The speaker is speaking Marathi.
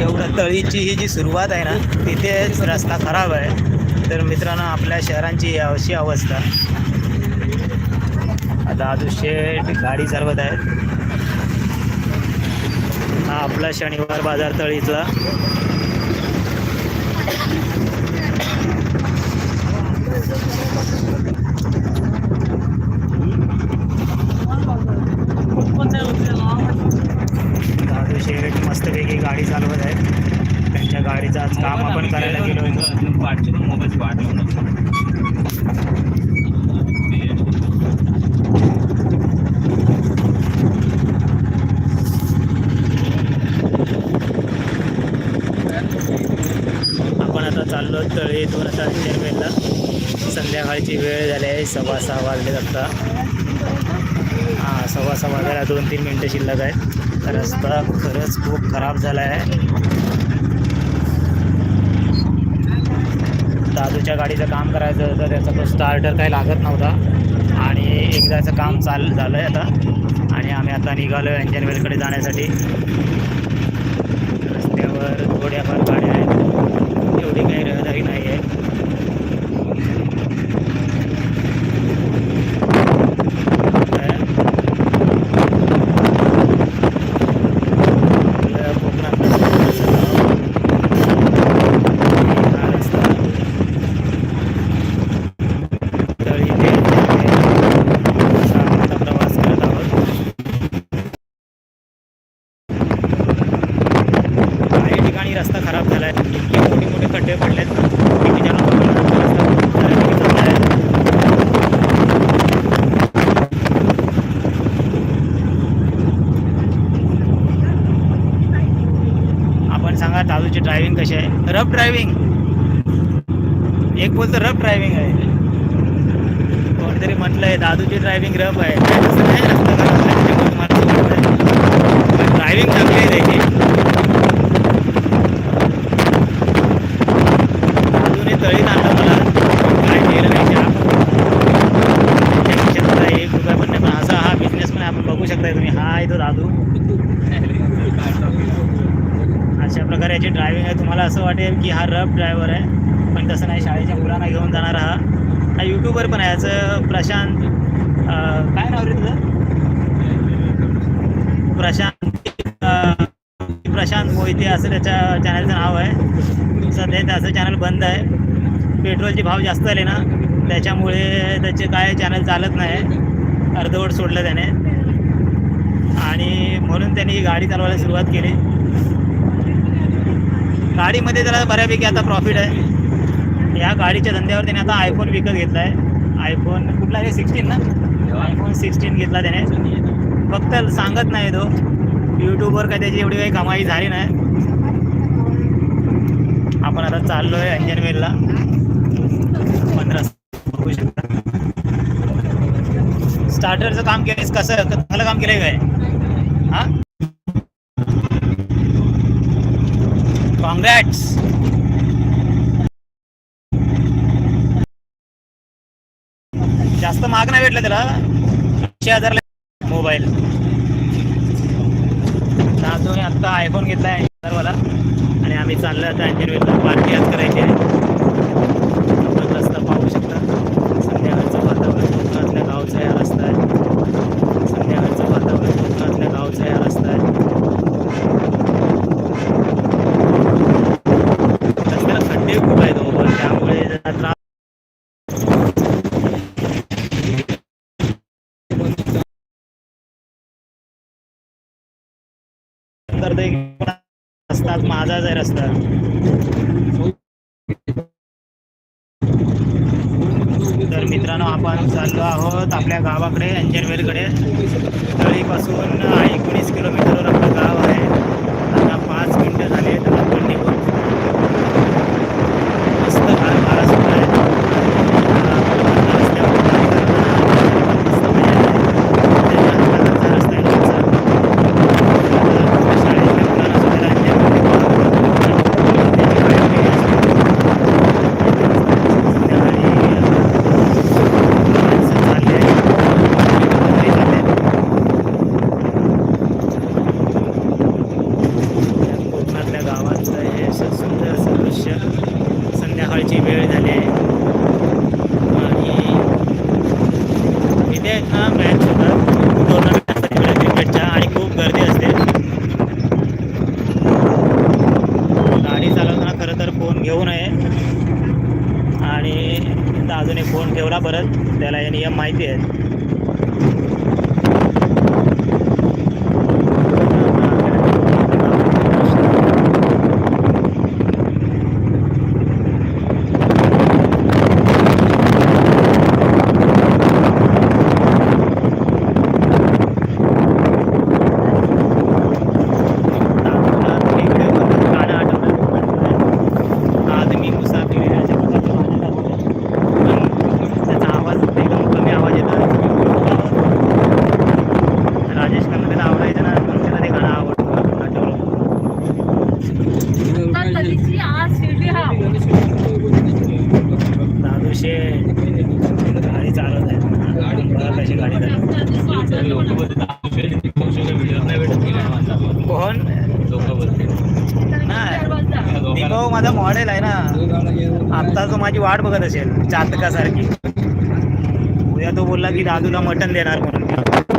एवढं तळीची ही जी सुरुवात आहे ना तिथेच रस्ता खराब आहे. तर मित्रांनो आपल्या शहरांची अशी अवस्था. आता आजू शेठ गाडी चालवत आहेत हा आपला शनिवार बाजार तळीतला दादू शेठ मस्तपैकी गाडी चालवत आहेत गाडीचं आज काम आपण करायला गेलो आपण आता चाललो तळी दोन हजार वेळेला संध्याकाळची वेळ झाली आहे सव्वा सहा वाजले आता. हां सव्वा सहा वाजायला दोन तीन मिनटं शिल्लक आहेत. रस्ता खरंच खूप खराब झाला आहे. दादूच्या गाडीचं काम करायचं होतं त्याचा तो स्टार्टर काही लागत नव्हता. आणि एकदाचं काम चाल झालं आहे आता. आणि आम्ही आता निघालो आहे अंजनवेलकडे जाण्यासाठी. रस्त्यावर थोड्याफार गाड्या आहेत. एवढी काही रहदारी नाही आहे आपल्या कोकणातला हा रस्ता तळी ते असा आपण आता प्रवास करत आहोत काही ठिकाणी रस्ता खराब झाला आहे इतके मोठे मोठे खड्डे पडलेत. की आपण सांगा दादूची ड्रायव्हिंग कशी आहे? रफ ड्रायव्हिंग एक बोलतो रफ ड्रायव्हिंग आहे. कोणतरी म्हटलंय दादूची ड्रायव्हिंग रफ आहे काय तसं नाही रस्ता खराब आहे, त्याच्यामुळे मला असं वाटतंय. पण ड्रायव्हिंग चांगली आहे त्याची दादूने तळीत आणलं मला काय केलं नाही चहा त्याच्या खिशातला एक रुपया पण नाही पण असा हा बिझनेस पण आपण बघू शकताय तुम्ही हा आहे तो दादू अशा प्रकारे याची ड्रायव्हिंग आहे तुम्हाला असं वाटेल की हा रफ ड्रायव्हर आहे. पण तसं नाही शाळेच्या मुलांना घेऊन जाणार हा. हा यूट्यूबर पण आहे. याचं प्रशांत काय नाव रे तुझं? प्रशांत प्रशांत मोहिते असं त्याच्या चॅनलचं नाव आहे. सध्या त्याचं चॅनल बंद आहे. पेट्रोलचे भाव जास्त आले ना त्याच्यामुळे त्याचे काय चॅनल चालत नाही. अर्धवट सोडलं त्याने. आणि म्हणून त्यांनी ही गाडी चालवायला सुरुवात केली. गाडीमध्ये त्याला बऱ्यापैकी आता प्रॉफिट आहे. या गाडीच्या धंद्यावर त्याने आता आयफोन विकत घेतला आहे आयफोन कुठला आहे? सिक्स्टीन ना? आयफोन सिक्स्टीन घेतला त्याने. फक्त सांगत नाही तो. यूट्यूबवर काय त्याची एवढी काही कमाई झाली नाही. आपण आता चाललो आहे अंजनवेलला पंधरा बघू शकता स्टार्टरचं काम केलंयस? कसं चांगलं काम केलंय काय हा कॉंग्रॅट्स जास्त महाग नाही भेटलं त्याला. ऐंशी हजारला मोबाईल. दादूने आत्ता आयफोन घेतला आहे हजारवाला आणि आम्ही चाललो आता अंजनवेलला पार्टी आज करायची आहे आपण रस्ता पाहू शकता संध्याकाळचं वातावरण कोकणातल्या गावचा हा रस्ता आहे संध्याकाळचं वातावरण कोकणातल्या गावचा हा रस्ता आहे रस्त्याला खड्डे खूप आहेत हो, पण त्यामुळे जरा त्रास तर ते रस्ता माझाच आहे रस्ता तर मित्रांनो आपण चाललो आहोत आपल्या गावाकडे अंजनवेलकडे तळीपासून एकोणीस किलोमीटरवर आपलं गाव आहे. गावातलं हे सुंदर असं दृश्य संध्याकाळची वेळ झाली आहे. आणि इथे आहेत ना मॅच होतात. टोर्नामेंट क्रिकेटच्या आणि खूप गर्दी असते. गाडी चालवताना खरं तर फोन घेऊ नये. आणि अजून एक फोन ठेवला परत. त्याला हे नियम माहिती आहेत. कोण? नाही. दीपक माझा मॉडेल आहे ना. आत्ता तो माझी वाट बघत असेल चातकासारखी. उद्या तो बोलला की दादूला मटण देणार म्हणून.